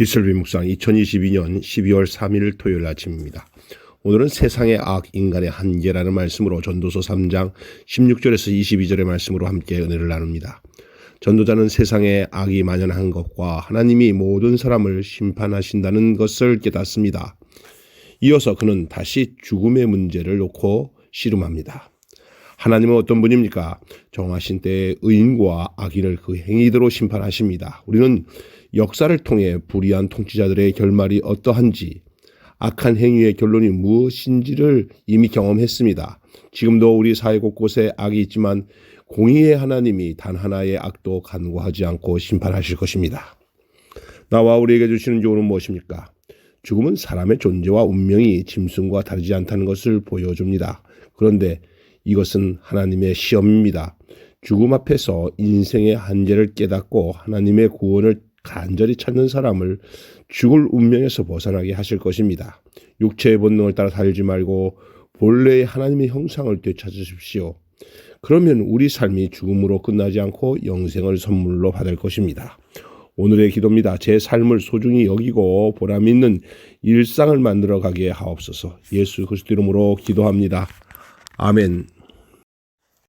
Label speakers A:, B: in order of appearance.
A: 이슬비 묵상 2022년 12월 3일 토요일 아침입니다. 오늘은 세상의 악, 인간의 한계라는 말씀으로 전도서 3장 16절에서 22절의 말씀으로 함께 은혜를 나눕니다. 전도자는 세상에 악이 만연한 것과 하나님이 모든 사람을 심판하신다는 것을 깨닫습니다. 이어서 그는 다시 죽음의 문제를 놓고 씨름합니다. 하나님은 어떤 분입니까? 정하신 때에 의인과 악인을 그 행위대로 심판하십니다. 우리는 역사를 통해 불의한 통치자들의 결말이 어떠한지, 악한 행위의 결론이 무엇인지를 이미 경험했습니다. 지금도 우리 사회 곳곳에 악이 있지만 공의의 하나님이 단 하나의 악도 간과하지 않고 심판하실 것입니다. 나와 우리에게 주시는 조언은 무엇입니까? 죽음은 사람의 존재와 운명이 짐승과 다르지 않다는 것을 보여줍니다. 그런데 이것은 하나님의 시험입니다. 죽음 앞에서 인생의 한계를 깨닫고 하나님의 구원을 간절히 찾는 사람을 죽을 운명에서 벗어나게 하실 것입니다. 육체의 본능을 따라 살지 말고 본래의 하나님의 형상을 되찾으십시오. 그러면 우리 삶이 죽음으로 끝나지 않고 영생을 선물로 받을 것입니다. 오늘의 기도입니다. 제 삶을 소중히 여기고 보람 있는 일상을 만들어 가게 하옵소서. 예수 그리스도 이름으로 기도합니다. 아멘.